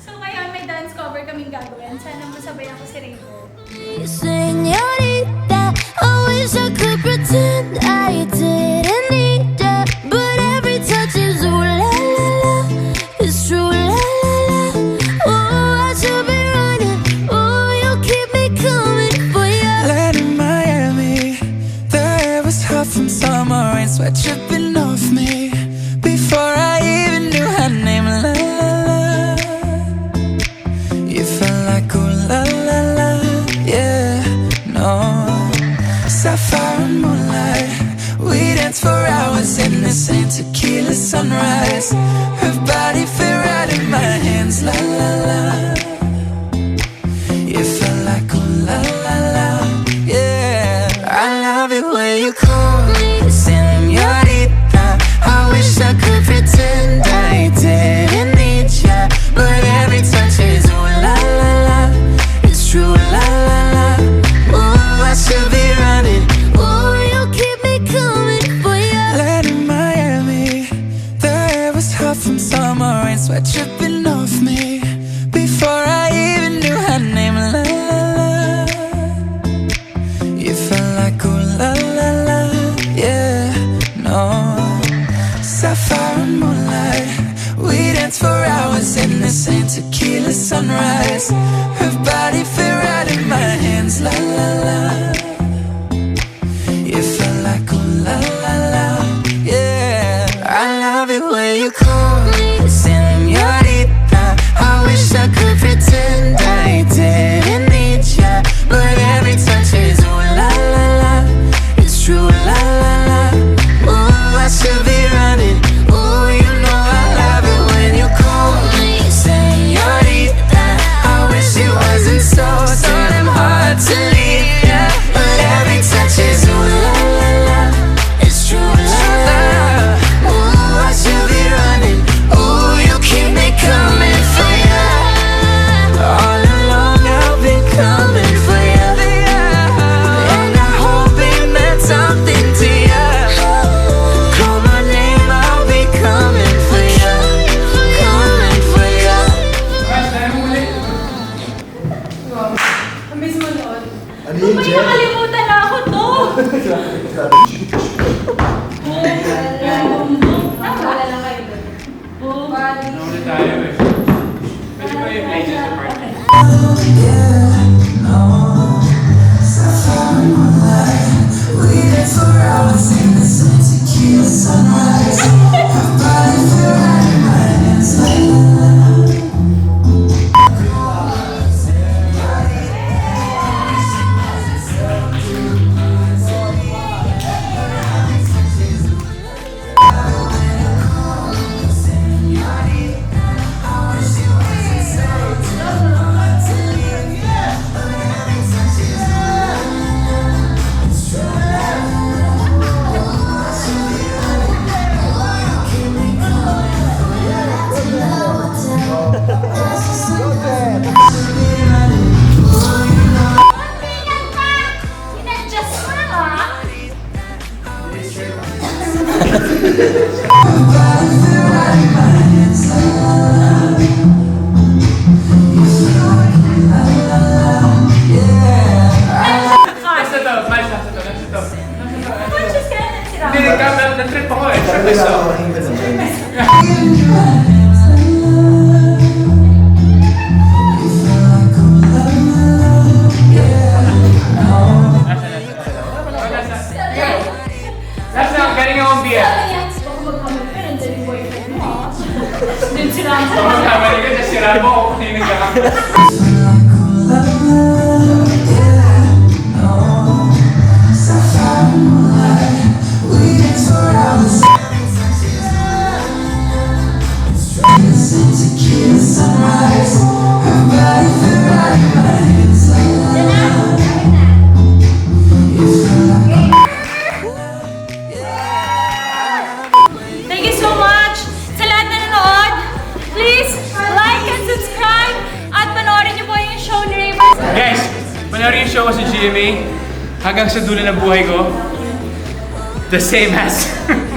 so ngayon may dance cover kaming gagawin. Sana masabayan ko si Rainbow. Señorita, I wish I could pretend I didn't need ya. But every touch is ooh la la la, it's true la la la. Oh, I should be running. Oh, you keep me coming for ya. Land in Miami, the air was hot from summer rain, sweat dripping love it when you call me señorita. I wish I could pretend I didn't need ya, but every touch is ooh la la la. It's true la la la. Ooh, I should be running. Oh, you keep me coming for ya. Land in Miami, the air was hot from summer rain, sweat dripping off me. Before I Sapphire and moonlight, we danced for hours in the same tequila sunrise. Her body fit right in my hands, la la la. Ano yun, May Jen? nakalimutan na ako to! Naalala lang kayo doon. Bumali. Ano tayo eh. Nasa to, flash nasa to, nasa to. Conscious ka na nagsira Hindi, nagka- na-trip ako eh. Sa Pagkamali ka, just siraan mo ako kung hindi nagkakampas. Panoorin yung show ko sa GMA hanggang sa dulo ng buhay ko. The same as